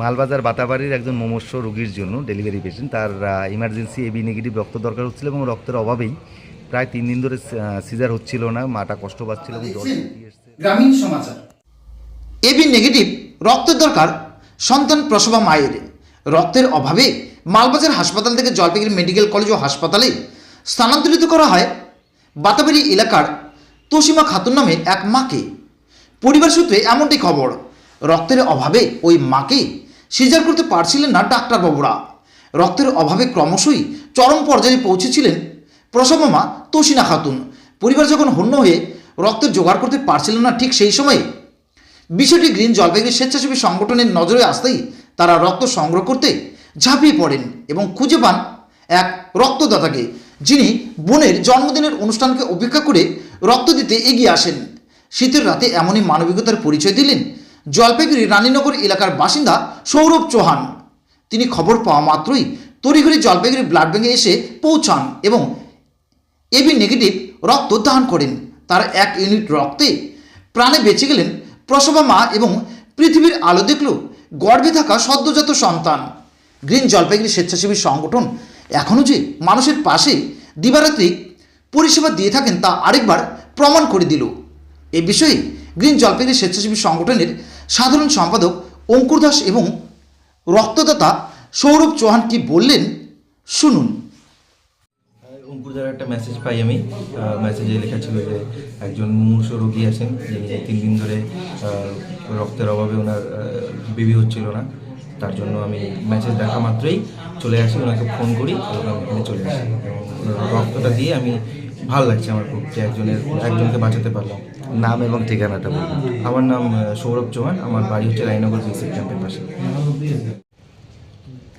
মালবাজার বাতাবাড়ির একজন মুমূর্ষ রোগীর জন্য ডেলিভারি পেশেন্ট তার ইমার্জেন্সি এবি নেগেটিভ রক্ত দরকার হচ্ছিল এবং রক্তের অভাবেই প্রায় তিন দিন ধরে সিজার হচ্ছিল না মাটা কষ্ট পাচ্ছিল এসছে। গ্রামীণ সমাচার। এবি নেগেটিভ রক্তের দরকার সন্তান প্রসবা মায়ের। রক্তের অভাবে মালবাজার হাসপাতাল থেকে জলপাইগুড়ি মেডিকেল কলেজ ও হাসপাতালে স্থানান্তরিত করা হয়। বাতাবাড়ি এলাকার তোসীমা খাতুন নামে এক মাকে। পরিবার সূত্রে এমনটি খবর রক্তের অভাবে ওই মাকে সিজার করতে পারছিলেন না ডাক্তারবাবুরা। রক্তের অভাবে ক্রমশই চরম পর্যায়ে পৌঁছেছিলেন প্রসবমা তোষিনা খাতুন। পরিবার যখন হন্য হয়ে রক্তের জোগাড় করতে পারছিলেন না ঠিক সেই সময়ে, বিষয়টি গ্রিন জলপাইগুড়ি স্বেচ্ছাসেবী সংগঠনের নজরে আসতেই তারা রক্ত সংগ্রহ করতে ঝাঁপিয়ে পড়েন এবং খুঁজে পান এক রক্তদাতাকে, যিনি বোনের জন্মদিনের অনুষ্ঠানকে উপেক্ষা করে রক্ত দিতে এগিয়ে আসেন। শীতের রাতে এমনই মানবিকতার পরিচয় দিলেন জলপাইগুড়ি রানীনগর এলাকার বাসিন্দা সৌরভ চৌহান। তিনি খবর পাওয়া মাত্রই তড়িঘড়ি জলপাইগুড়ি ব্লাড ব্যাঙ্কে এসে পৌঁছান এবং এবি নেগেটিভ রক্ত দান করেন। তার এক ইউনিট রক্তে প্রাণে বেঁচে গেলেন প্রসবা মা এবং পৃথিবীর আলো দেখল গর্ভে থাকা সদ্যজাত সন্তান। গ্রিন জলপাইগুড়ি স্বেচ্ছাসেবী সংগঠন এখনও যে মানুষের পাশে দিবারাত্রি পরিষেবা দিয়ে থাকেন তা আরেকবার প্রমাণ করে দিল। এ বিষয়ে গ্রিন জলপাইগুড়ি স্বেচ্ছাসেবী সংগঠনের সাধারণ সম্পাদক অঙ্কুর দাস এবং রক্তদাতা সৌরভ চৌহান কি বললেন, শুনুন। অঙ্কুরদার একটা মেসেজ পাই আমি। মেসেজে লেখা ছিল যে একজন মুমূর্ষ রোগী আছেন, যিনি তিন দিন ধরে রক্তের অভাবে ওনার বেবি হচ্ছিল না। তার জন্য আমি মেসেজ দেখা মাত্রই চলে আসি, ওনাকে ফোন করি এবং আমি এখানে চলে আসি। এবং রক্তটা দিয়ে আমি ভালো লাগছে আমার খুব যে একজনের একজনকে বাঁচাতে পারলাম। নাম এবং ঠিকানাটা বলুন। আমার নাম সৌরভ চৌহান আমার বাড়ি হচ্ছে রায়নগর বিসিক ক্যাম্পের পাশে।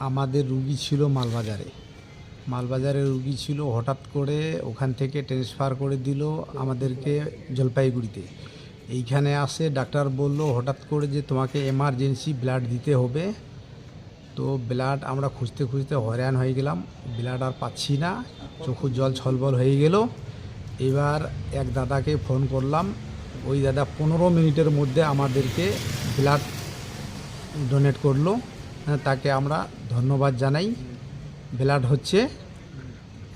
আমাদের রুগী ছিল মালবাজারে। মালবাজারে রুগী ছিল হঠাৎ করে ওখান থেকে ট্রান্সফার করে দিল আমাদেরকে জলপাইগুড়িতে। এইখানে আসে ডাক্তার বলল হঠাৎ করে যে তোমাকে এমার্জেন্সি ব্লাড দিতে হবে। তো ব্লাড আমরা খুঁজতে খুঁজতে হয়রান হয়ে গেলাম। ব্লাড আর পাচ্ছি না চোখু জল ছলবল হয়ে গেল। এবার এক দাদাকে ফোন করলাম। ওই দাদা পনেরো মিনিটের মধ্যে আমাদেরকে ব্লাড ডোনেট করল। হ্যাঁ, তাকে আমরা ধন্যবাদ জানাই। ব্লাড হচ্ছে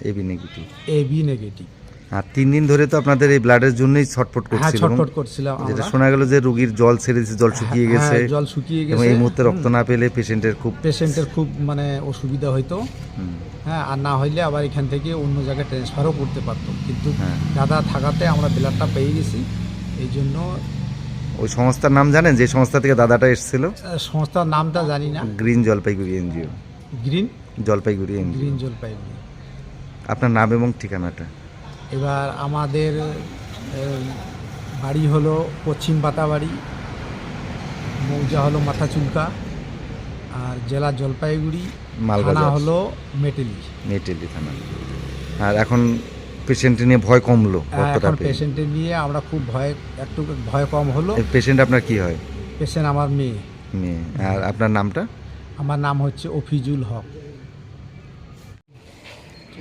AB negative A B negative আর তিন দিন ধরে তো আপনাদের এই ব্লাডের জন্যই ছটফট হ্যাঁ করছিল ছটফট করছিলাম যেটা শোনা গেল যে রোগীর জল ছেড়ে জল শুকিয়ে হ্যাঁ, গেছে জল শুকিয়ে গেছে এই মুহূর্তে রক্ত না পেলে পেশেন্টের খুব পেশেন্টের খুব মানে অসুবিধা হইতো। হ্যাঁ আর না হইলে আবার এখান থেকে অন্য জায়গায় ট্রান্সফারও করতে পারতো। কিন্তু হ্যাঁ। দাদা থাকাতে আমরা ব্লাডটা পেয়ে গেছি। এই জন্য ওই সংস্থার নাম জানেন? যে সংস্থা থেকে দাদাটা এসেছিল? সংস্থার নামটা জানি না। Green Jalpaiguri NGO. Green? Jalpaiguri NGO. Green Jalpaiguri. আপনার নাম এবং ঠিকানাটা? এবার আমাদের বাড়ি হলো পশ্চিম বাতাবাড়ি মৌজা হলো মাথাচুলকা আর জেলা জলপাইগুড়ি। থানা হলো মেটেলি। মেটেলি থানা। আর এখন পেশেন্ট নিয়ে ভয় কমলো আহ, এখন পেয়ে পেশেন্টের নিয়ে আমরা খুব ভয় একটু ভয় কম হলো। পেশেন্ট আপনার কি হয়? পেশেন্ট আমার মেয়ে। মেয়ে। আর আপনার নামটা? আমার নাম হচ্ছে অফিজুল হক।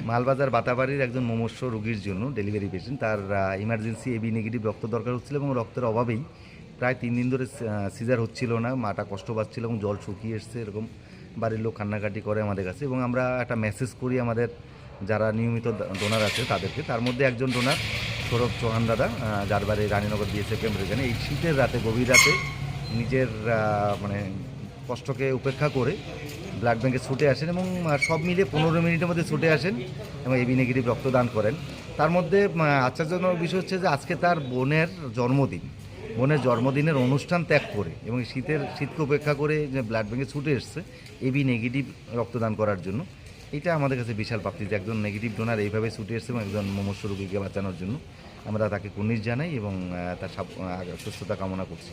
মালবাজার বাতাবাড়ির একজন মুমূর্ষ রোগীর জন্য ডেলিভারি পেশেন্ট তার ইমার্জেন্সি এবি নেগেটিভ রক্ত দরকার হচ্ছিল এবং রক্তের অভাবেই প্রায় তিন দিন ধরে সিজার হচ্ছিল না, মাটা কষ্ট পাচ্ছিল এবং জল শুকিয়ে এসছে এরকম। বাড়ির লোক কান্নাকাটি করে আমাদের কাছে এবং আমরা একটা মেসেজ করি আমাদের যারা নিয়মিত ডোনার আছে তাদেরকে। তার মধ্যে একজন ডোনার সৌরভ চৌহান দাদা যার বাড়ি রানীনগর বিএসএফ ক্যাম্পের এখানে। এই শীতের রাতে, গভীর রাতে নিজের মানে কষ্টকে উপেক্ষা করে ব্লাড ব্যাঙ্কে ছুটে আসেন এবং সব মিলিয়ে পনেরো মিনিটের মধ্যে ছুটে আসেন এবং এবি নেগেটিভ রক্তদান করেন। তার মধ্যে আশ্চর্যজনক বিষয় হচ্ছে যে আজকে তার বোনের জন্মদিন। বোনের জন্মদিনের অনুষ্ঠান ত্যাগ করে এবং শীতের, শীতকে উপেক্ষা করে যে ব্লাড ব্যাঙ্কে ছুটে এসছে এবি নেগেটিভ রক্তদান করার জন্য। এটা আমাদের কাছে বিশাল প্রাপ্তি যে একজন নেগেটিভ ডোনার এইভাবে ছুটে এসছে এবং একজন মমস্য রোগীকে বাঁচানোর জন্য। আমরা তাকে কুর্নিশ জানাই এবং তার সুস্থতা কামনা করছি।